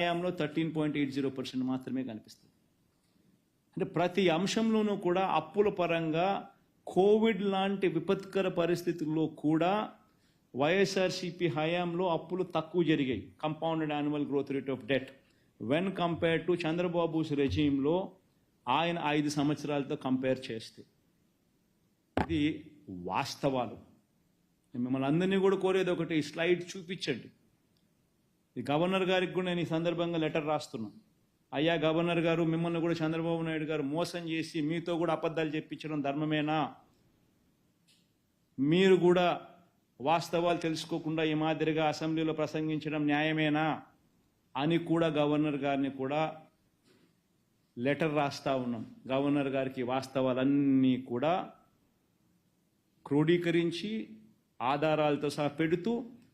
ఆదాయంలో thirteen point eight zero percent మాత్రమే కనిపిస్తుంది. అంటే ప్రతి అంశంలోనూ కూడా అప్పుల పరంగా కోవిడ్ లాంటి విపత్కర పరిస్థితుల్లో కూడా వైఎస్ఆర్సీపీ హయాంలో అప్పులు తక్కువ జరిగాయి. Compounded annual growth rate of debt when compare to Chandrababu's రెజీంలో ఆయన ఐదు సంవత్సరాలతో కంపేర్ చేస్తే ఇది వాస్తవాలు. మిమ్మల్ని అందరినీ కూడా కోరేది ఒకటి స్లైడ్ చూపించండి. ఈ గవర్నర్ గారికి కూడా నేను ఈ సందర్భంగా లెటర్ రాస్తున్నాను అయ్యా గవర్నర్ గారు మిమ్మల్ని కూడా చంద్రబాబు నాయుడు గారు మోసం చేసి మీతో కూడా అబద్ధాలు చెప్పించడం ధర్మమేనా? మీరు కూడా వాస్తవాలు తెలుసుకోకుండా ఈ మాదిరిగా అసెంబ్లీలో ప్రసంగించడం న్యాయమేనా? అని కూడా గవర్నర్ గారిని కూడా లెటర్ రాస్తా ఉన్నాం. గవర్నర్ గారికి వాస్తవాలన్నీ కూడా క్రోడీకరించి ఆధారాలతో సహా పెడుతూ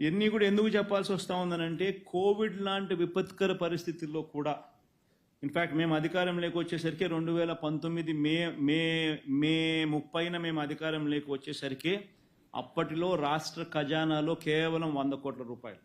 ఇవన్నీ కూడా ఎందుకు చెప్పాల్సి వస్తూ ఉందనంటే కోవిడ్ లాంటి విపత్కర పరిస్థితుల్లో కూడా. ఇన్ఫ్యాక్ట్ మేము అధికారంలోకి వచ్చేసరికి రెండు వేల పంతొమ్మిది మే మే మే ముప్పైన మేము అధికారంలోకి వచ్చేసరికి అప్పటిలో రాష్ట్ర ఖజానాలో కేవలం వంద కోట్ల రూపాయలు.